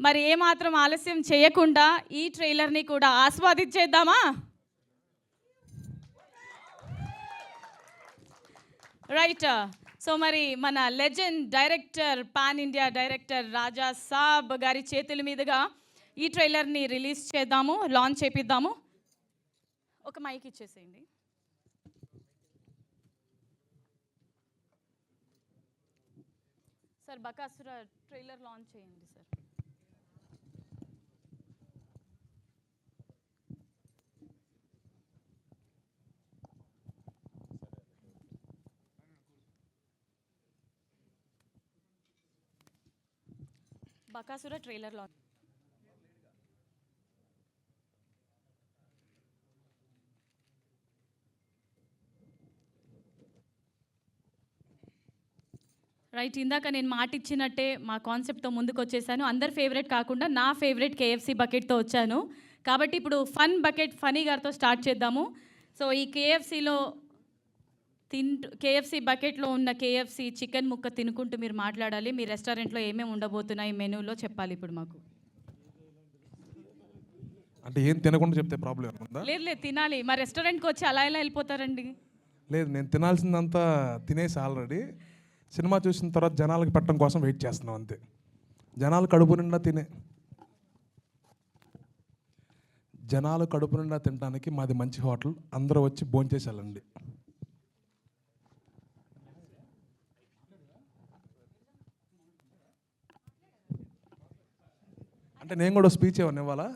మరి ఏమాత్రం ఆలస్యం చేయకుండా ఈ ట్రైలర్ని కూడా ఆస్వాదించేద్దామా? రైట్ సో మరి మన legend director pan India director Raja Saab గారి చేతుల మీదుగా ఈ ట్రైలర్ని రిలీజ్ చేద్దాము లాంచ్ చేపిద్దాము. ఒక మైక్ ఇచ్చేసేయండి. సార్ బకాసుర ట్రైలర్ లాంచ్ చేయండి sir Bakasura trailer launch right ఇందాక నేను మాట ఇచ్చినట్టే మా కాన్సెప్ట్తో ముందుకు వచ్చేసాను అందరి ఫేవరెట్ కాకుండా నా ఫేవరెట్ కేఎఫ్సి బకెట్తో వచ్చాను. కాబట్టి ఇప్పుడు ఫన్ బకెట్ ఫనీ గారితో స్టార్ట్ చేద్దాము. సో ఈ కేఎఫ్సిలో తింటూ కేఎఫ్సి బకెట్లో ఉన్న కేఎఫ్సి చికెన్ ముక్క తినుకుంటూ మీరు మాట్లాడాలి. మీ రెస్టారెంట్లో ఏమేమి ఉండబోతున్నాయి మెనూలో చెప్పాలి ఇప్పుడు మాకు. అంటే ఏం తినకుండా చెప్తే ప్రాబ్లం ఏముందా లేదు లేదు తినాలి. మా రెస్టారెంట్కి వచ్చి అలా ఎలా వెళ్ళిపోతారండి? లేదు నేను తినాల్సిందంతా తినేసి ఆల్రెడీ. సినిమా చూసిన తర్వాత జనాలకు పెట్టడం కోసం వెయిట్ చేస్తున్నాం అంతే. జనాలు కడుపు నిండా తినే జనాలు కడుపు నిండా తినడానికి మాది మంచి హోటల్. అందరూ వచ్చి భోంచేసి అంటే నేను కూడా స్పీచ్ ఏమన్నా ఇవ్వాలా?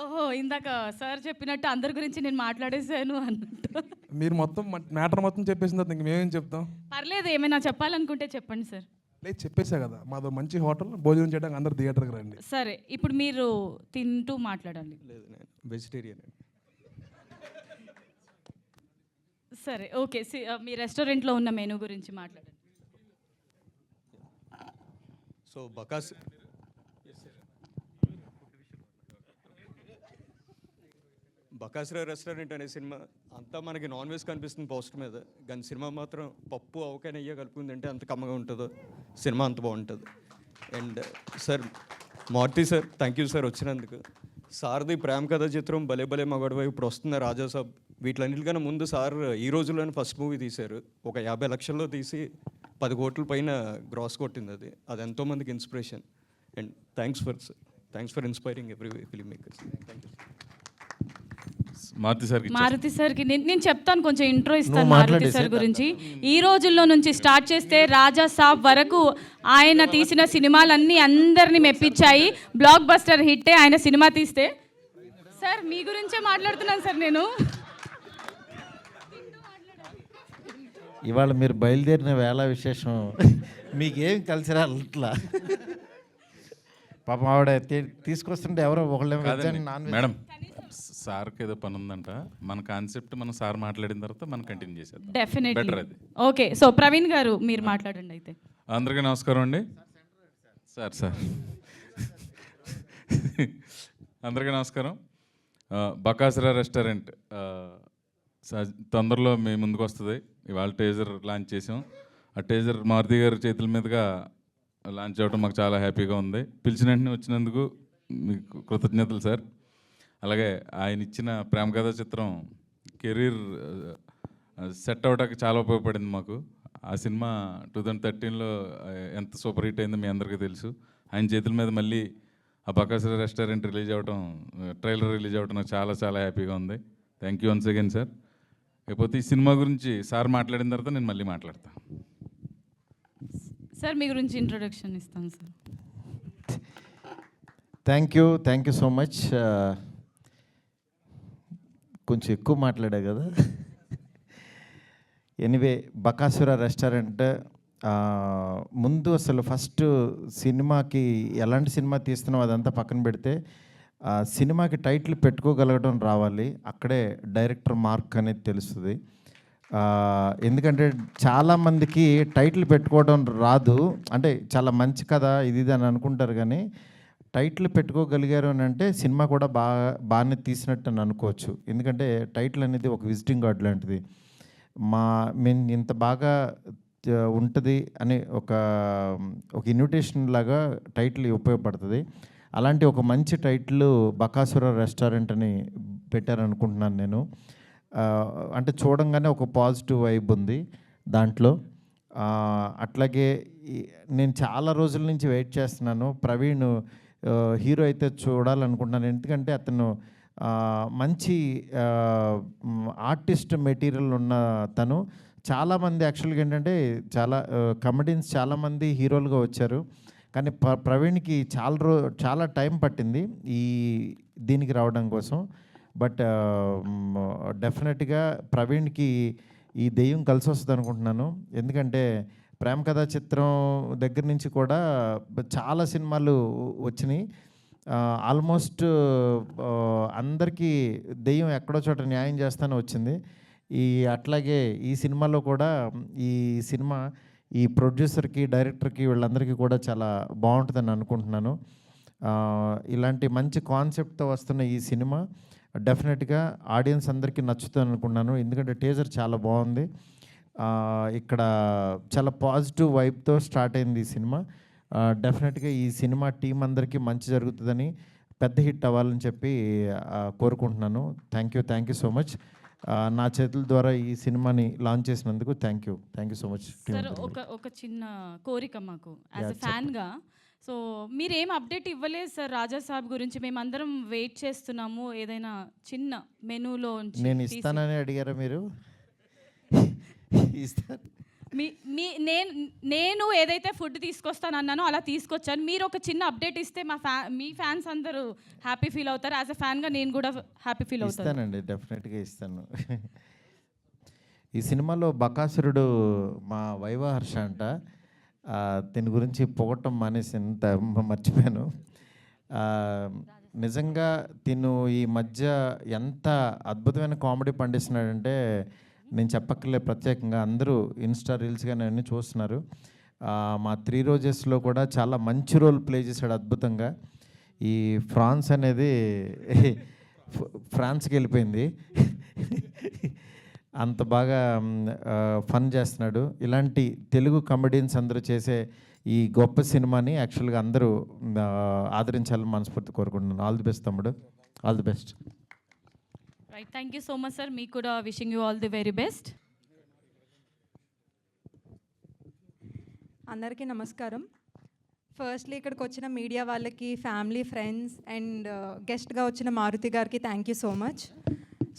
ఓహో ఇందాక సార్ చెప్పినట్టు అందరి గురించి నేను మాట్లాడేశాను అన్నట్టు. మీరు మొత్తం మ్యాటర్ మొత్తం చెప్పేసిన తర్వాత ఇంక మేమేం చెప్తాం? పర్లేదు ఏమైనా చెప్పాలనుకుంటే చెప్పండి సార్. లేదు చెప్పేసా కదా మాది మంచి హోటల్ భోజనం చేయడానికి అందరు థియేటర్కి రండి. సరే ఇప్పుడు మీరు తింటూ మాట్లాడాలి లేదు నేను వెజిటేరియన్ సరే ఓకే మీ రెస్టారెంట్లో ఉన్న మెనూ గురించి మాట్లాడండి. సో బకాస్ బకాసుర రెస్టారెంట్ అనే సినిమా అంతా మనకి నాన్ వెజ్ కనిపిస్తుంది పోస్టర్ మీద. కానీ సినిమా మాత్రం పప్పు అవకాయ నెయ్యి కలుపుకుంది అంటే అంత కమ్మగా ఉంటుందో సినిమా అంత బాగుంటుంది. And sir Maruthi sir thank you sir వచ్చినందుకు. సార్ది ప్రేమ కథ చిత్రం భలే భలే మగడవై ఇప్పుడు వస్తున్న రాజా సాబ్. వీటిలన్నిటికన్నా ముందు సార్ ఈ రోజుల్లోనే ఫస్ట్ మూవీ తీశారు. ఒక యాభై లక్షల్లో తీసి పది కోట్ల పైన గ్రాస్ కొట్టింది అది. అది ఎంతోమందికి inspiration and thanks for thanks for inspiring every film makers thank you Maruthi సార్కి మారుతి సార్కి నేను నేను చెప్తాను కొంచెం ఇంట్రో ఇస్తాను మారుతి సార్ గురించి. ఈ రోజుల్లో నుంచి స్టార్ట్ చేస్తే రాజా సాబ్ వరకు ఆయన తీసిన సినిమాలన్నీ అందరినీ మెప్పించాయి. బ్లాక్ బస్టర్ హిట్టే ఆయన సినిమా తీస్తే. సార్ మీ గురించే మాట్లాడుతున్నాను సార్ నేను. ఇవాళ మీరు బయలుదేరిన వేళ విశేషం. మీకేం కలిసి రాట్లా పాపం ఆవిడ తీసుకొస్తుంటే ఎవరో ఒకళ్ళేమో మేడం సార్కి ఏదో పని ఉందంట మన కాన్సెప్ట్ మనం సార్ మాట్లాడిన తర్వాత మనం కంటిన్యూ చేసేద్దాం. డెఫినెట్లీ బెటర్ అది. ఓకే. సో ప్రవీణ్ గారు మీరు మాట్లాడండి అయితే. అందరికీ నమస్కారం అండి. Sir sir. అందరికీ నమస్కారం. ఆ, బకాసురా రెస్టారెంట్ ఆ, స- తొందరలో మీ ముందుకు వస్తుంది. ఇవాళ టేజర్ లాంచ్ చేసాం. ఆ టేజర్ మారుతి గారి చేతుల మీదుగా లాంచ్ అవ్వడం మాకు చాలా హ్యాపీగా ఉంది. పిలిచిన వెంటనే వచ్చినందుకు మీకు కృతజ్ఞతలు సార్. అలాగే ఆయన ఇచ్చిన ప్రేమ కథా చిత్రం కెరీర్ సెట్ అవ్వడానికి చాలా ఉపయోగపడింది మాకు. ఆ సినిమా టూ థౌజండ్ థర్టీన్లో ఎంత సూపర్ హిట్ అయిందో మీ అందరికీ తెలుసు. ఆయన చేతుల మీద మళ్ళీ ఆ బకాసుర రెస్టారెంట్ రిలీజ్ అవ్వడం ట్రైలర్ రిలీజ్ అవ్వడం నాకు చాలా చాలా హ్యాపీగా ఉంది. Thank you once again sir. లేకపోతే ఈ సినిమా గురించి సార్ మాట్లాడిన తర్వాత నేను మళ్ళీ మాట్లాడతాను సార్ మీ గురించి ఇంట్రొడక్షన్ ఇస్తాను sir. Thank you thank you so much. కొంచెం ఎక్కువ మాట్లాడా కదా. ఎనివే బకాసుర రెస్టారెంట్ ముందు అసలు ఫస్ట్ సినిమాకి ఎలాంటి సినిమా తీస్తున్నాం అదంతా పక్కన పెడితే సినిమాకి టైటిల్ పెట్టుకోగలగడం రావాలి. అక్కడే డైరెక్టర్ మార్క్ అనేది తెలుస్తుంది. ఎందుకంటే చాలామందికి టైటిల్ పెట్టుకోవడం రాదు. అంటే చాలా మంచి కథ ఇది ఇది అని అనుకుంటారు కానీ టైటిల్ పెట్టుకోగలిగారు అని అంటే సినిమా కూడా బాగా బాగానే తీసినట్టు అని అనుకోవచ్చు. ఎందుకంటే టైటిల్ అనేది ఒక విజిటింగ్ కార్డ్ లాంటిది. మా మేము ఇంత బాగా ఉంటుంది అని ఒక ఒక ఇన్విటేషన్ లాగా టైటిల్ ఉపయోగపడుతుంది. అలాంటి ఒక మంచి టైటిల్ బకాసుర రెస్టారెంట్ అని పెట్టారనుకుంటున్నాను నేను. అంటే చూడంగానే ఒక పాజిటివ్ వైబ్ ఉంది దాంట్లో. అట్లాగే నేను చాలా రోజుల నుంచి వెయిట్ చేస్తున్నాను. ప్రవీణ్ హీరో అయితే చూడాలనుకుంటున్నాను. ఎందుకంటే అతను మంచి ఆర్టిస్ట్ మెటీరియల్ ఉన్న తను. చాలామంది యాక్చువల్గా ఏంటంటే చాలా కమెడియన్స్ చాలామంది హీరోలుగా వచ్చారు. కానీ ప్ర ప్రవీణ్కి చాలా రో చాలా టైం పట్టింది ఈ దీనికి రావడం కోసం. బట్ డెఫినెట్గా ప్రవీణ్కి ఈ దెయ్యం కలిసి వస్తుంది అనుకుంటున్నాను ఎందుకంటే ప్రేమ కథా చిత్రం దగ్గర నుంచి కూడా చాలా సినిమాలు వచ్చినాయి. ఆల్మోస్ట్ అందరికీ దెయ్యం ఎక్కడో చోట న్యాయం చేస్తానే వచ్చింది. ఈ అట్లాగే ఈ సినిమాలో కూడా ఈ సినిమా ఈ ప్రొడ్యూసర్కి డైరెక్టర్కి వీళ్ళందరికీ కూడా చాలా బాగుంటుందని అనుకుంటున్నాను. ఇలాంటి మంచి కాన్సెప్ట్తో వస్తున్న ఈ సినిమా డెఫినెట్గా ఆడియన్స్ అందరికీ నచ్చుతుంది అనుకున్నాను ఎందుకంటే టేజర్ చాలా బాగుంది. ఇక్కడ చాలా పాజిటివ్ వైబ్తో స్టార్ట్ అయింది ఈ సినిమా. డెఫినెట్గా ఈ సినిమా టీం అందరికీ మంచి జరుగుతుందని పెద్ద హిట్ అవ్వాలని చెప్పి కోరుకుంటున్నాను. Thank you thank you so much నా చేతుల ద్వారా ఈ సినిమాని లాంచ్ చేసినందుకు thank you thank you so much sir ఒక ఒక చిన్న కోరిక మాకు యాజ్ అ ఫ్యాన్గా సో మీరు అప్డేట్ ఇవ్వలేదు సార్ రాజా సాబ్ గురించి? మేమందరం వెయిట్ చేస్తున్నాము. ఏదైనా చిన్న మెనూలో నేను ఇస్తానని అడిగారా మీరు? మీ మీ నేను నేను ఏదైతే ఫుడ్ తీసుకొస్తాను అన్నానో అలా తీసుకొచ్చాను. మీరు ఒక చిన్న అప్డేట్ ఇస్తే మా ఫ్యా మీ ఫ్యాన్స్ అందరూ హ్యాపీ ఫీల్ అవుతారు. యాజ్ అ ఫ్యాన్గా నేను కూడా హ్యాపీ ఫీల్ అవుతాను. ఇస్తానండి డెఫినెట్గా ఇస్తాను. ఈ సినిమాలో బకాసురుడు మా వైవా హర్ష అంట. దీని గురించి పొగటం మానేసి ఎంత మర్చిపోయాను. నిజంగా తిను ఈ మధ్య ఎంత అద్భుతమైన కామెడీ పండిస్తున్నాడంటే నేను చెప్పక్కర్లే ప్రత్యేకంగా. అందరూ ఇన్స్టా రీల్స్ కానీ అన్నీ చూస్తున్నారు. మా త్రీ రోజెస్లో కూడా చాలా మంచి రోల్ ప్లే చేశాడు అద్భుతంగా. ఈ ఫ్రాన్స్ అనేది ఫ్రాన్స్కి వెళ్ళిపోయింది. అంత బాగా ఫన్ చేస్తున్నాడు. ఇలాంటి తెలుగు కమెడియన్స్ అందరూ చేసే ఈ గొప్ప సినిమాని యాక్చువల్గా అందరూ ఆదరించాలని మనస్ఫూర్తి కోరుకుంటున్నాను. ఆల్ ది బెస్ట్ తమ్ముడు. All the best. Right thank you so much sir మీకు కూడా wishing you all the very best అందరికీ నమస్కారం. ఫస్ట్లీ ఇక్కడికి వచ్చిన మీడియా వాళ్ళకి ఫ్యామిలీ ఫ్రెండ్స్ అండ్ గెస్ట్గా వచ్చిన మారుతి గారికి thank you so much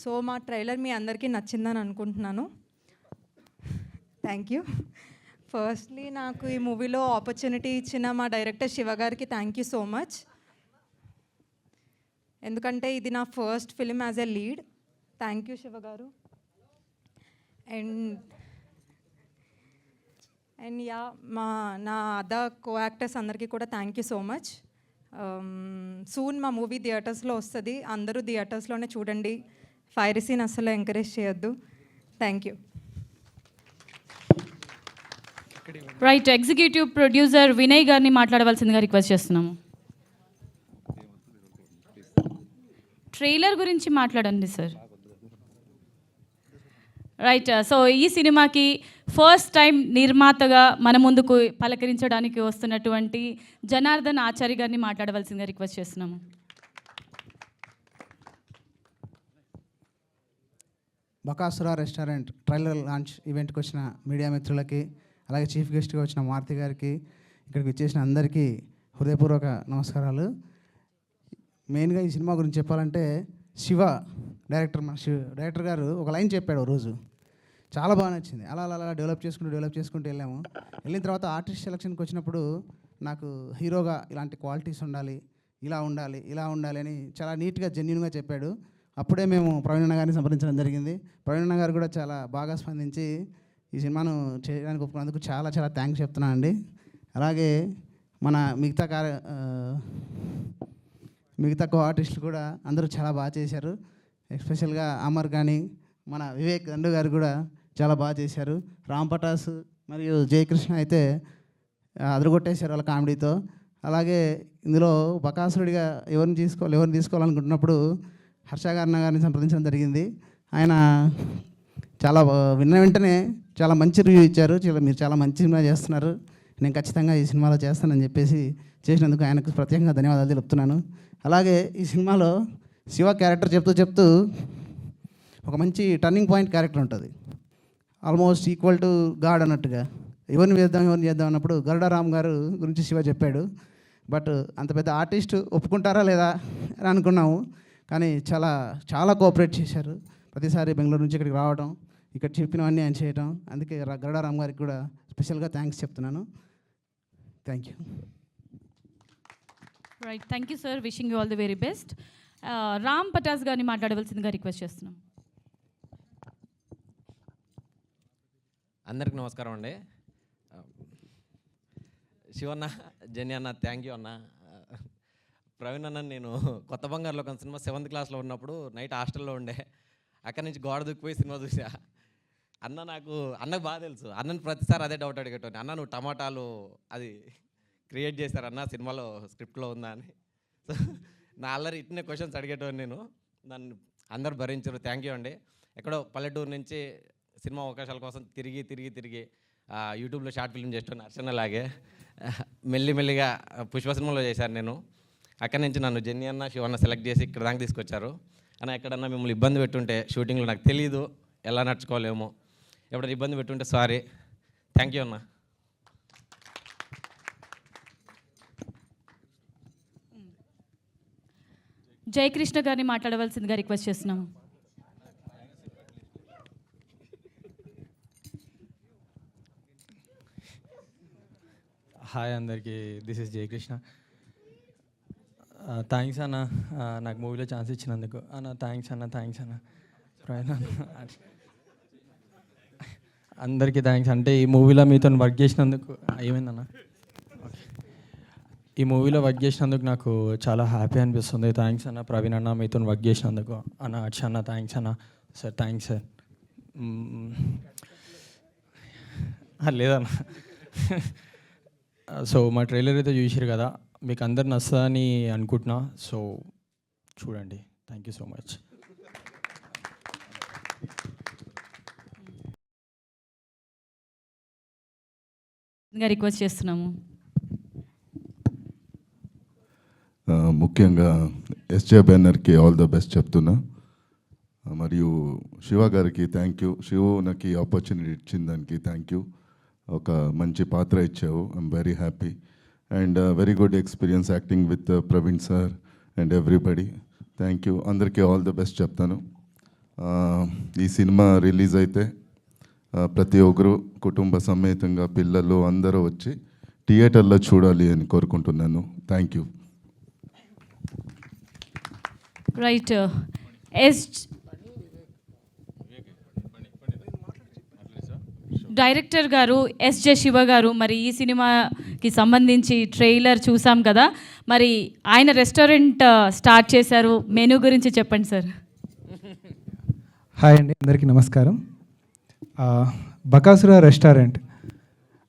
so మా ట్రైలర్ మీ అందరికీ నచ్చిందని అనుకుంటున్నాను. థ్యాంక్ యూ ఫస్ట్లీ నాకు ఈ మూవీలో ఆపర్చునిటీ ఇచ్చిన మా డైరెక్టర్ శివ గారికి థ్యాంక్ యూ సో మచ్ ఎందుకంటే ఇది నా first film as a lead. Thank you Siva గారు. అండ్ అండ్ యా మా నా అదర్ కో యాక్టర్స్ అందరికీ కూడా thank you so much soon మా మూవీ థియేటర్స్లో వస్తుంది. అందరూ థియేటర్స్లోనే చూడండి. ఫైర్ సీన్ అసలు ఎంకరేజ్ చేయొద్దు. Thank you right executive producer Vinay గారిని మాట్లాడవలసిందిగా రిక్వెస్ట్ చేస్తున్నాము. ట్రైలర్ గురించి మాట్లాడండి సార్. రైట్ సో uh, ఈ సినిమాకి ఫస్ట్ టైం నిర్మాతగా మన ముందుకు పలకరించడానికి వస్తున్నటువంటి జనార్దన్ ఆచారి గారిని మాట్లాడవలసిందిగా రిక్వెస్ట్ చేస్తున్నాము. బకాసురా రెస్టారెంట్ ట్రైలర్ లాంచ్ ఈవెంట్కి వచ్చిన మీడియా మిత్రులకి అలాగే చీఫ్ గెస్ట్గా వచ్చిన మారుతి గారికి ఇక్కడికి వచ్చేసిన అందరికీ హృదయపూర్వక నమస్కారాలు. మెయిన్గా ఈ సినిమా గురించి చెప్పాలంటే శివ డైరెక్టర్ మన శివ డైరెక్టర్ గారు ఒక లైన్ చెప్పాడు రోజు. చాలా బాగా నచ్చింది. అలా అలా అలా డెవలప్ చేసుకుంటూ డెవలప్ చేసుకుంటూ వెళ్ళాము. వెళ్ళిన తర్వాత ఆర్టిస్ట్ సెలక్షన్కి వచ్చినప్పుడు నాకు హీరోగా ఇలాంటి క్వాలిటీస్ ఉండాలి ఇలా ఉండాలి ఇలా ఉండాలి అని చాలా నీట్గా జెన్యున్గా చెప్పాడు. అప్పుడే మేము ప్రవీణ్ గారిని సంప్రదించడం జరిగింది. ప్రవీణ్ గారు కూడా చాలా బాగా స్పందించి ఈ సినిమాను చేయడానికి ఒప్పుకున్నందుకు చాలా చాలా థ్యాంక్స్ చెప్తున్నాను అండి అలాగే మన మిగతా కార్య మిగతా కో ఆర్టిస్టులు కూడా అందరూ చాలా బాగా చేశారు. ఎస్పెషల్గా అమర్ కానీ మన వివేక్ దండు గారు కూడా చాలా బాగా చేశారు. రామ్ పటాస్ మరియు జయకృష్ణ అయితే అదరగొట్టేశారు వాళ్ళ కామెడీతో. అలాగే ఇందులో బకాసురుడిగా ఎవరిని తీసుకోవాలి ఎవరిని తీసుకోవాలనుకుంటున్నప్పుడు హర్ష గారిన గారిని సంప్రదించడం జరిగింది. ఆయన చాలా విన్న వెంటనే చాలా మంచి రివ్యూ ఇచ్చారు. చాలా మీరు చాలా మంచి సినిమా చేస్తున్నారు. నేను ఖచ్చితంగా ఈ సినిమాలో చేస్తానని చెప్పేసి చేసినందుకు ఆయనకు ప్రత్యేకంగా ధన్యవాదాలు తెలుపుతున్నాను. అలాగే ఈ సినిమాలో శివ క్యారెక్టర్ చెప్తూ చెప్తూ ఒక మంచి టర్నింగ్ పాయింట్ క్యారెక్టర్ ఉంటుంది. ఆల్మోస్ట్ ఈక్వల్ టు గాడ్ అన్నట్టుగా. ఎవరిని చేద్దాం ఎవరిని చేద్దాం అన్నప్పుడు గరుడారామ్ గారు గురించి శివ చెప్పాడు. బట్ అంత పెద్ద ఆర్టిస్ట్ ఒప్పుకుంటారా లేదా అని అనుకున్నాము. కానీ చాలా చాలా కోఆపరేట్ చేశారు. ప్రతిసారి బెంగళూరు నుంచి ఇక్కడికి రావడం ఇక్కడ చెప్పినవన్నీ ఆయన చేయడం అందుకే రా- గరుడారామ్ గారికి కూడా స్పెషల్గా థ్యాంక్స్ చెప్తున్నాను. Thank you right thank you sir wishing you all the very best Ram Patas గారిని మాట్లాడవలసిందిగా రిక్వెస్ట్ చేస్తున్నాం. అందరికి నమస్కారం అండి. Uh, శివన్న జెన్ని అన్న థ్యాంక్ యూ అన్న. Uh, ప్రవీణ్ అన్న నేను కొత్త బంగారులో ఒక సినిమా సెవెంత్ క్లాస్లో ఉన్నప్పుడు నైట్ హాస్టల్లో ఉండే. అక్కడి నుంచి గోడ దూకిపోయి సినిమా చూసా అన్న నాకు అన్నకు బాగా తెలుసు. అన్నను ప్రతిసారి అదే డౌట్ అడిగేటోని అన్న నువ్వు టమాటాలు అది క్రియేట్ చేశారన్న సినిమాలో స్క్రిప్ట్లో ఉందా అని. సో నా అల్లరి ఇట్నే క్వశ్చన్స్ అడిగేటోని నేను. నన్ను అందరు భరించారు. థ్యాంక్ యూ అండి. ఎక్కడో పల్లెటూరు నుంచి సినిమా అవకాశాల కోసం తిరిగి తిరిగి తిరిగి యూట్యూబ్లో షార్ట్ ఫిల్మ్ చేస్తాను అర్చన లాగే మెల్లి మెల్లిగా పుష్ప సినిమాలో చేశాను నేను. అక్కడి నుంచి నన్ను జెన్నీ అన్న శివన్న సెలెక్ట్ చేసి ఇక్కడ దాకా తీసుకొచ్చారు. అన్న ఎక్కడన్నా మిమ్మల్ని ఇబ్బంది పెట్టుంటే షూటింగ్లో నాకు తెలియదు ఎలా నడుచుకోలేమో. ఎప్పుడైనా ఇబ్బంది పెట్టుంటే సారీ. థ్యాంక్ యూ అన్న. జయకృష్ణ గారిని మాట్లాడవలసిందిగా రిక్వెస్ట్ చేస్తున్నాము. హాయ్ అందరికీ this is Jayakrishna. Uh, thanks అన్న uh, నాకు మూవీలో ఛాన్స్ ఇచ్చినందుకు. అన్న థ్యాంక్స్ అన్న థ్యాంక్స్ అన్న. అన్న అందరికీ థ్యాంక్స్ అంటే ఈ మూవీలో మీతో వర్క్ చేసినందుకు ఏమైందన్నా? ఈ మూవీలో వర్క్ చేసినందుకు నాకు చాలా హ్యాపీ అనిపిస్తుంది. థ్యాంక్స్ అన్న ప్రవీణ్ అన్న మీతో వర్క్ చేసినందుకు. అన్న హర్ష అన్న థ్యాంక్స్ అన్న. సార్ థ్యాంక్స్ సార్ లేదన్న. సో మా ట్రైలర్ అయితే చూసారు కదా. మీకు అందరు నచ్చదని అనుకుంటున్నా. సో చూడండి. Thank you so much request చేస్తున్నాము ఆ, ముఖ్యంగా ఎస్జే బ్యానర్కి ఆల్ ద బెస్ట్ చెప్తున్నా. మరియు శివ గారికి థ్యాంక్ యూ శివు నాకు ఆపర్చునిటీ ఇచ్చిన దానికి థ్యాంక్ యూ ఒక మంచి పాత్ర ఇచ్చావు. I'm very happy and very good experience acting with Praveen sir and everybody thank you అందరికీ ఆల్ ద బెస్ట్ చెప్తాను. ఈ సినిమా రిలీజ్ అయితే ప్రతి ఒక్కరు కుటుంబ సమేతంగా పిల్లలు అందరూ వచ్చి థియేటర్లో చూడాలి అని కోరుకుంటున్నాను. Thank you right yes director గారు ఎస్ జే శివ గారు మరి ఈ సినిమాకి సంబంధించి ట్రైలర్ చూసాం కదా. మరి ఆయన రెస్టారెంట్ స్టార్ట్ చేశారు. మెనూ గురించి చెప్పండి సార్. హాయ్ అండి అందరికీ నమస్కారం. బకాసురా బకాసుర రెస్టారెంట్.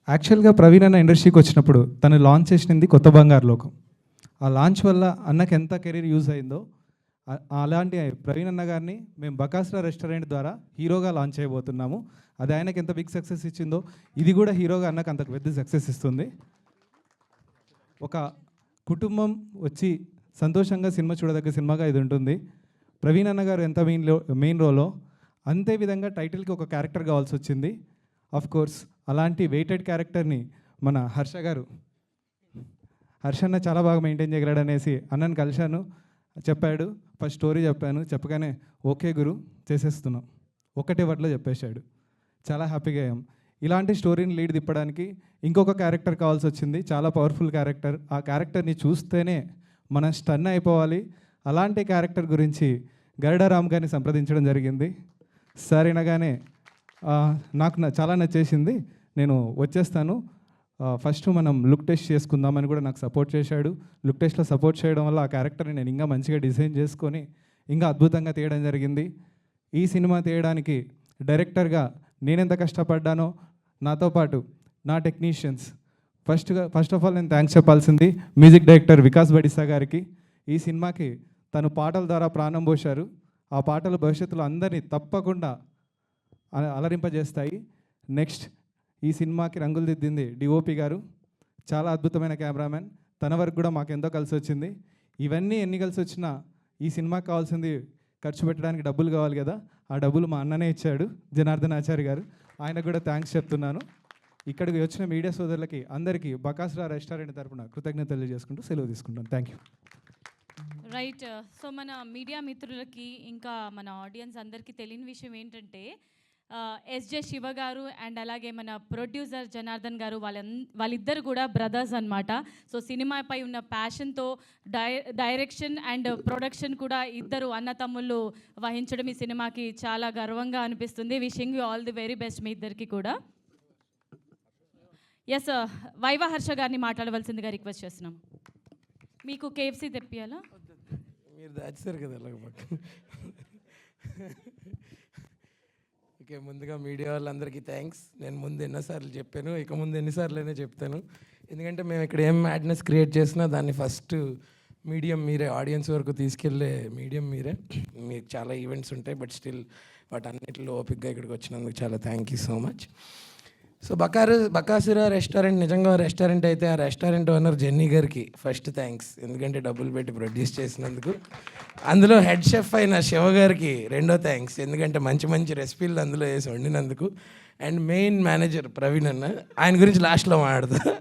యాక్చువల్గా ప్రవీణ్ అన్న ఇండస్ట్రీకి వచ్చినప్పుడు తను లాంచ్ చేసింది కొత్త బంగారు లోకం. ఆ లాంచ్ వల్ల అన్నకి ఎంత కెరీర్ యూజ్ అయిందో అలాంటి ప్రవీణ్ అన్న గారిని మేము బకాస్రా రెస్టారెంట్ ద్వారా హీరోగా లాంచ్ చేయబోతున్నాము. అది ఆయనకి ఎంత బిగ్ సక్సెస్ ఇచ్చిందో ఇది కూడా హీరోగా అన్నకు అంత పెద్ద సక్సెస్ ఇస్తుంది. ఒక కుటుంబం వచ్చి సంతోషంగా సినిమా చూడదగ్గ సినిమాగా ఇది ఉంటుంది. ప్రవీణ్ అన్న గారు ఎంత మెయిన్ మెయిన్ రోలో అంతే విధంగా టైటిల్కి ఒక క్యారెక్టర్ కావాల్సి వచ్చింది. ఆఫ్ కోర్స్ అలాంటి వెయిటెడ్ క్యారెక్టర్ని మన హర్ష గారు హర్ష అన్న చాలా బాగా మెయింటైన్ చేయగలడనేసి అన్నని కలిశాను. చెప్పాడు. ఫస్ట్ స్టోరీ చెప్పాను. చెప్పగానే ఓకే గురు చేసేస్తున్నాం. ఒకటే వర్డ్లో చెప్పేశాడు. చాలా హ్యాపీగా అయ్యాం. ఇలాంటి స్టోరీని లీడ్ తిప్పడానికి ఇంకొక క్యారెక్టర్ కావాల్సి వచ్చింది. చాలా పవర్ఫుల్ క్యారెక్టర్. ఆ క్యారెక్టర్ని చూస్తేనే మనం స్టన్ అయిపోవాలి. అలాంటి క్యారెక్టర్ గురించి గరుడారామ్ గారిని సంప్రదించడం జరిగింది. సార్ నాకు న- చాలా నచ్చేసింది. నేను వచ్చేస్తాను. ఫస్ట్ మనం లుక్ టెస్ట్ చేసుకుందామని కూడా నాకు సపోర్ట్ చేశాడు. లుక్ టెస్ట్లో సపోర్ట్ చేయడం వల్ల ఆ క్యారెక్టర్ని నేను ఇంకా మంచిగా డిజైన్ చేసుకొని ఇంకా అద్భుతంగా తీయడం జరిగింది. ఈ సినిమా తీయడానికి డైరెక్టర్గా నేనెంత కష్టపడ్డానో నాతో పాటు నా టెక్నీషియన్స్ ఫస్ట్గా ఫస్ట్ ఆఫ్ ఆల్ నేను థ్యాంక్స్ చెప్పాల్సింది మ్యూజిక్ డైరెక్టర్ వికాస్ బడిసా గారికి. ఈ సినిమాకి తను పాటల ద్వారా ప్రాణం పోశారు. ఆ పాటలు భవిష్యత్తులో అందరినీ తప్పకుండా అల- అలరింపజేస్తాయి. నెక్స్ట్ ఈ సినిమాకి రంగులు దిద్దింది డిఓపి గారు. చాలా అద్భుతమైన కెమెరామెన్ తన వరకు కూడా మాకెంతో కలిసి వచ్చింది. ఇవన్నీ ఎన్ని కలిసి వచ్చినా ఈ సినిమాకి కావాల్సింది ఖర్చు పెట్టడానికి డబ్బులు కావాలి కదా. ఆ డబ్బులు మా అన్ననే ఇచ్చాడు జనార్దన్ ఆచార్య గారు. ఆయనకు కూడా థ్యాంక్స్ చెప్తున్నాను. ఇక్కడికి వచ్చిన మీడియా సోదరులకి అందరికీ బకాసురా రెస్టారెంట్ తరపున కృతజ్ఞతలు తెలియజేసుకుంటూ సెలవు తీసుకుంటాను థ్యాంక్ యూ రైట్ సో మన మీడియా మిత్రులకి ఇంకా మన ఆడియన్స్ అందరికీ తెలియని విషయం ఏంటంటే ఎస్జే శివ గారు అండ్ అలాగే మన ప్రొడ్యూసర్ జనార్దన్ గారు వాళ్ళ వాళ్ళిద్దరు కూడా బ్రదర్స్ అనమాట సో సినిమాపై ఉన్న ప్యాషన్తో డై డైరెక్షన్ అండ్ ప్రొడక్షన్ కూడా ఇద్దరు అన్నతమ్ముళ్ళు వహించడం ఈ సినిమాకి చాలా గర్వంగా అనిపిస్తుంది. Wishing you all the very best మీ ఇద్దరికి కూడా. ఎస్ వైవ హర్ష గారిని మాట్లాడవలసిందిగా రిక్వెస్ట్ చేస్తున్నాం. మీకు కేఎఫ్సీ తెప్పియాలా? మీరు దాచేశారు కదా అలాగ ఓకే ముందుగా మీడియా వాళ్ళందరికీ థ్యాంక్స్ నేను ముందు ఎన్నోసార్లు చెప్పాను ఇక ముందు ఎన్నిసార్లు చెప్తాను. ఎందుకంటే మేము ఇక్కడ ఏం మ్యాడ్నెస్ క్రియేట్ చేసినా దాన్ని ఫస్ట్ మీడియం మీరే ఆడియన్స్ వరకు తీసుకెళ్ళే మీడియం మీరే. మీకు చాలా ఈవెంట్స్ ఉంటాయి బట్ స్టిల్ వాటన్నిటిలో ఓపిక్గా ఇక్కడికి వచ్చినందుకు చాలా thank you so much so బకారు Bakasura restaurant నిజంగా రెస్టారెంట్ అయితే ఆ రెస్టారెంట్ ఓనర్ జెన్నీ గారికి ఫస్ట్ థ్యాంక్స్ ఎందుకంటే డబ్బులు పెట్టి ప్రొడ్యూస్ చేసినందుకు. అందులో హెడ్ షెఫ్ అయిన శివ గారికి రెండో థ్యాంక్స్ ఎందుకంటే మంచి మంచి రెసిపీలు అందులో వేసి వండినందుకు. అండ్ మెయిన్ మేనేజర్ ప్రవీణ్ అన్న ఆయన గురించి లాస్ట్లో మాట్లాడతా.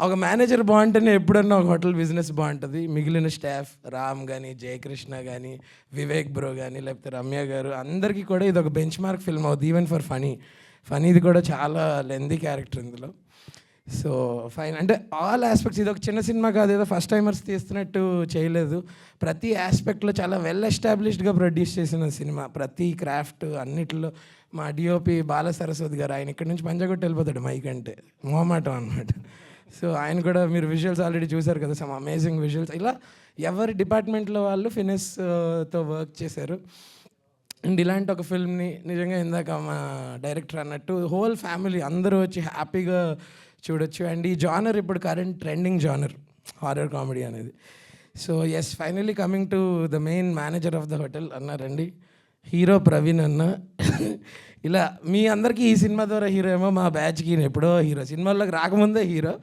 ఒక మేనేజర్ బాగుంటేనే ఎప్పుడన్నా ఒక హోటల్ బిజినెస్ బాగుంటుంది. మిగిలిన స్టాఫ్ రామ్ కానీ జయకృష్ణ కానీ వివేక్ బ్రో కానీ లేకపోతే రమ్య గారు అందరికీ కూడా ఇది ఒక బెంచ్ మార్క్ ఫిల్మ్ అవుతుంది ఈవెన్ ఫర్ ఫనీ. ఫనీది కూడా చాలా లెందీ క్యారెక్టర్ ఇందులో. So fine. అంటే ఆల్ ఆస్పెక్ట్స్ ఇది ఒక చిన్న సినిమా కాదు ఏదో ఫస్ట్ టైమర్స్ తీస్తున్నట్టు చేయలేదు. ప్రతి ఆస్పెక్ట్లో చాలా వెల్ ఎస్టాబ్లిష్డ్గా ప్రొడ్యూస్ చేసిన సినిమా. ప్రతి క్రాఫ్ట్ అన్నిటిలో మా డిఓపి బాల సరస్వతి గారు ఆయన ఇక్కడ నుంచి పంజాగొట్టి వెళ్ళిపోతాడు మైక్ అంటే. మోమాటం అనమాట సో ఆయన కూడా మీరు విజువల్స్ ఆల్రెడీ చూశారు కదా సమ్ అమేజింగ్ విజువల్స్. ఇలా ఎవరి డిపార్ట్మెంట్లో వాళ్ళు ఫినిస్తో వర్క్ చేశారు. అండ్ ఇలాంటి ఒక ఫిల్మ్ని నిజంగా ఇందాక మా డైరెక్టర్ అన్నట్టు హోల్ ఫ్యామిలీ అందరూ వచ్చి హ్యాపీగా చూడొచ్చు. అండ్ ఈ జానర్ ఇప్పుడు current trending genre horror comedy అనేది. So yes finally coming to the main manager of the hotel అన్నారండి. హీరో ప్రవీణ్ అన్న. ఇలా మీ అందరికీ ఈ సినిమా ద్వారా హీరో ఏమో మా బ్యాచ్కి నేను ఎప్పుడో హీరో. సినిమాల్లోకి రాకముందే హీరో.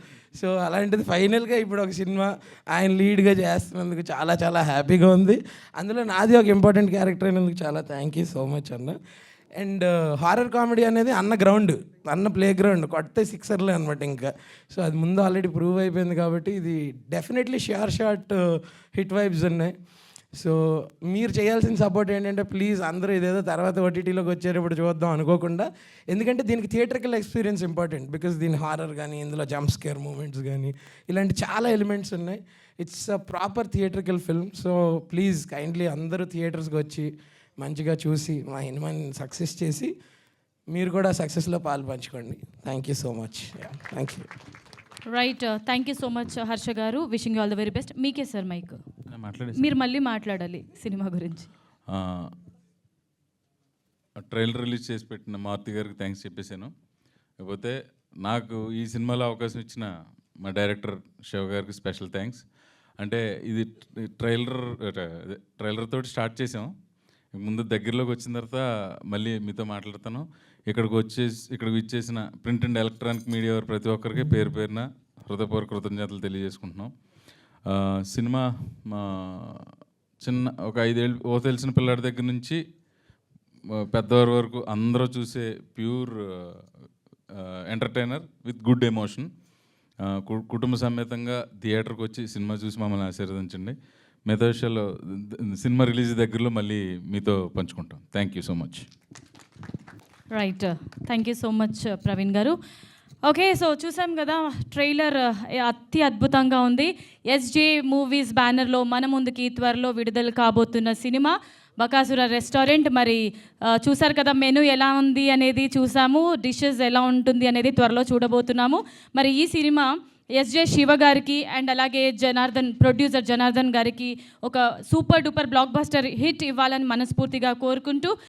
సో అలాంటిది ఫైనల్గా ఇప్పుడు ఒక సినిమా ఆయన లీడ్గా చేస్తున్నందుకు చాలా చాలా హ్యాపీగా ఉంది. అందులో నాది ఒక ఇంపార్టెంట్ క్యారెక్టర్ అయినందుకు చాలా థ్యాంక్ యూ సో మచ్ అన్న. అండ్ హారర్ కామెడీ అనేది అన్న గ్రౌండ్ అన్న ప్లే గ్రౌండ్ కొత్త సిక్సర్లే అనమాట ఇంకా. సో అది ముందు ఆల్రెడీ ప్రూవ్ అయిపోయింది కాబట్టి ఇది డెఫినెట్లీ షార్ షార్ట్ హిట్ వైబ్స్ ఉన్నాయి. సో మీరు చేయాల్సిన సపోర్ట్ ఏంటంటే ప్లీజ్ అందరూ ఇదేదో తర్వాత ఓటీటీలోకి వచ్చేటప్పుడు చూద్దాం అనుకోకుండా. ఎందుకంటే దీనికి థియేటర్కల్ ఎక్స్పీరియన్స్ ఇంపార్టెంట్ బికాస్ దీని హారర్ కానీ ఇందులో జంప్ స్కేర్ మూమెంట్స్ కానీ ఇలాంటి చాలా ఎలిమెంట్స్ ఉన్నాయి. It's a proper theatrical film so please kindly అందరూ థియేటర్స్కి వచ్చి మంచిగా చూసి మా సినిమాని సక్సెస్ చేసి మీరు కూడా సక్సెస్లో పాలు పంచుకోండి. Thank you so much thank you right thank you so much Harsha గారు. Wishing all the very best మీకే సార్ మైక్. మీరు మళ్ళీ మాట్లాడాలి సినిమా గురించి. ట్రైలర్ రిలీజ్ చేసి పెట్టిన మారుతి గారికి థ్యాంక్స్ చెప్పేశాను. కాకపోతే నాకు ఈ సినిమాలో అవకాశం ఇచ్చిన మా డైరెక్టర్ శివ గారికి స్పెషల్ థ్యాంక్స్ అంటే ఇది ట్రైలర్ ట్రైలర్ తోటి స్టార్ట్ చేసాం ముందు దగ్గరలోకి వచ్చిన తర్వాత మళ్ళీ మీతో మాట్లాడతాను. ఇక్కడికి వచ్చేసి ఇక్కడికి ఇచ్చేసిన ప్రింట్ అండ్ ఎలక్ట్రానిక్ మీడియా ప్రతి ఒక్కరికి పేరు పేరున హృదయపూర్వక కృతజ్ఞతలు తెలియజేసుకుంటున్నాం. సినిమా మా చిన్న ఒక ఐదేళ్ళు ఓ తెలిసిన పిల్లాడి దగ్గర నుంచి పెద్దవారి వరకు అందరూ చూసే pure entertainer with good emotion. కుటుంబ సమేతంగా థియేటర్కి వచ్చి సినిమా చూసి మమ్మల్ని ఆశీర్వదించండి. మిగతా విషయాల్లో సినిమా రిలీజ్ దగ్గరలో మళ్ళీ మీతో పంచుకుంటాం. Thank you so much. Right thank you so much Praveen గారు ఓకే సో చూసాం కదా ట్రైలర్ అతి అద్భుతంగా ఉంది. ఎస్జే మూవీస్ బ్యానర్లో మన ముందుకి త్వరలో విడుదల కాబోతున్న సినిమా బకాసుర రెస్టారెంట్. మరి చూసారు కదా మెను ఎలా ఉంది అనేది చూసాము. డిషెస్ ఎలా ఉంటుంది అనేది త్వరలో చూడబోతున్నాము. మరి ఈ సినిమా ఎస్జే శివ గారికి అండ్ అలాగే జనార్దన్ ప్రొడ్యూసర్ జనార్దన్ గారికి ఒక super duper blockbuster hit ఇవ్వాలని మనస్ఫూర్తిగా కోరుకుంటూ